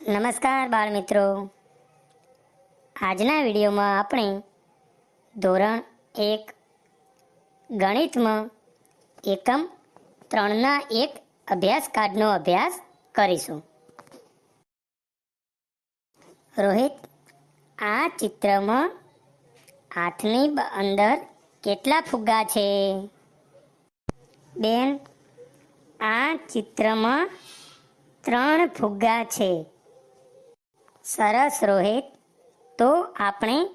નમસ્કાર બાળ મિત્રો આજના વિડીયોમાં આપણે ધોરણ એક, ગણિતમાં એકમ ત્રણના એક અભ્યાસ કાર્ડનો અભ્યાસ કરીશું. રોહિત, આ ચિત્રમાં હાથની અંદર કેટલા ફુગ્ગા છે? બેન, આ ચિત્રમાં ત્રણ ફુગ્ગા છે. સરસ રોહિત, તો આપણે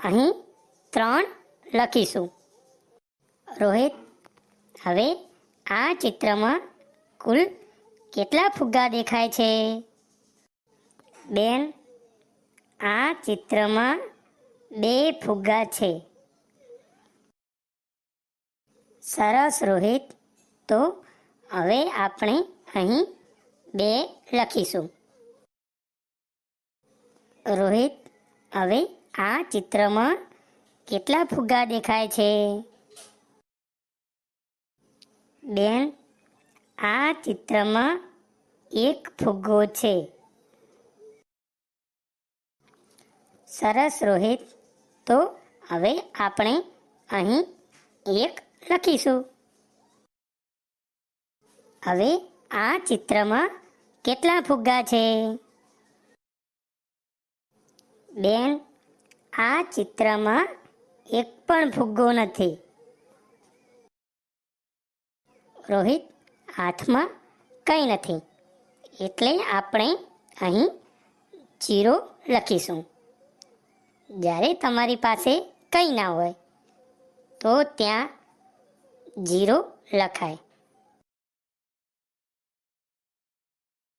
અહીં ત્રણ લખીશું. રોહિત, હવે આ ચિત્રમાં કુલ કેટલા ફુગ્ગા દેખાય છે? બેન, આ ચિત્રમાં બે ફુગ્ગા છે. સરસ રોહિત, તો હવે આપણે અહીં બે લખીશું. રોહિત, હવે આ ચિત્રમાં કેટલા ફુગ્ગા દેખાય છે? બેન, આ ચિત્રમાં એક ફુગ્ગો છે. સરસ રોહિત, તો હવે આપણે અહીં એક લખીશું. હવે આ ચિત્રમાં કેટલા ફુગ્ગા છે? બેન, આ ચિત્રમાં એક પણ ફુગ્ગો નથી. રોહિત હાથમાં કંઈ નથી. એટલે આપણે અહીં જીરો લખીશું. જ્યારે તમારી પાસે કંઈ ના હોય, તો ત્યાં જીરો લખાય.